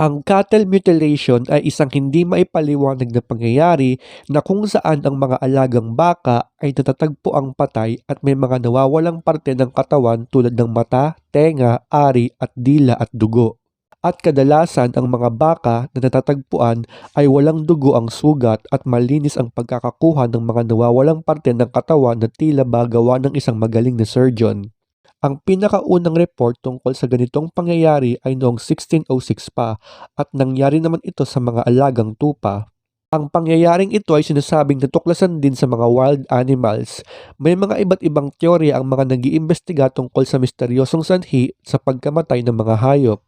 Ang cattle mutilation ay isang hindi maipaliwanag na pangyayari na kung saan ang mga alagang baka ay natatagpo ang patay at may mga nawawalang parte ng katawan tulad ng mata, tenga, ari at dila at dugo. At kadalasan ang mga baka na natatagpuan ay walang dugo ang sugat at malinis ang pagkakakuha ng mga nawawalang parte ng katawan na tila ba gawa ng isang magaling na surgeon. Ang pinakaunang report tungkol sa ganitong pangyayari ay noong 1606 pa at nangyari naman ito sa mga alagang tupa. Ang pangyayaring ito ay sinasabing natuklasan din sa mga wild animals. May mga iba't ibang teorya ang mga nag-iimbestiga tungkol sa misteryosong sanhi sa pagkamatay ng mga hayop.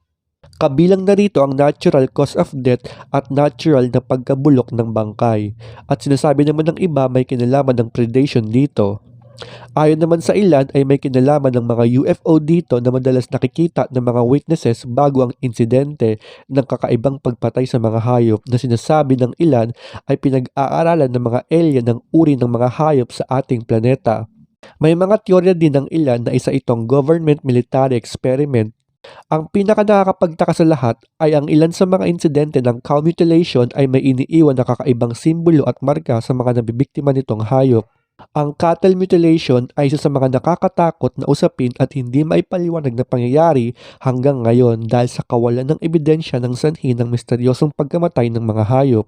Kabilang na rito ang natural cause of death at natural na pagkabulok ng bangkay. At sinasabi naman ng iba may kinalaman ng predation dito. Ayon naman sa ilan ay may kinalaman ng mga UFO dito na madalas nakikita ng mga witnesses bago ang insidente ng kakaibang pagpatay sa mga hayop na sinasabi ng ilan ay pinag-aaralan ng mga alien ng uri ng mga hayop sa ating planeta. May mga teorya din ng ilan na isa itong government military experiment ang pinaka nakakapagtaka sa lahat ay ang ilan sa mga insidente ng cow mutilation ay may iniiwan na kakaibang simbolo at marka sa mga nabibiktima nitong hayop. Ang cattle mutilation ay isa sa mga nakakatakot na usapin at hindi maipaliwanag na pangyayari hanggang ngayon dahil sa kawalan ng ebidensya ng sanhi ng misteryosong pagkamatay ng mga hayop.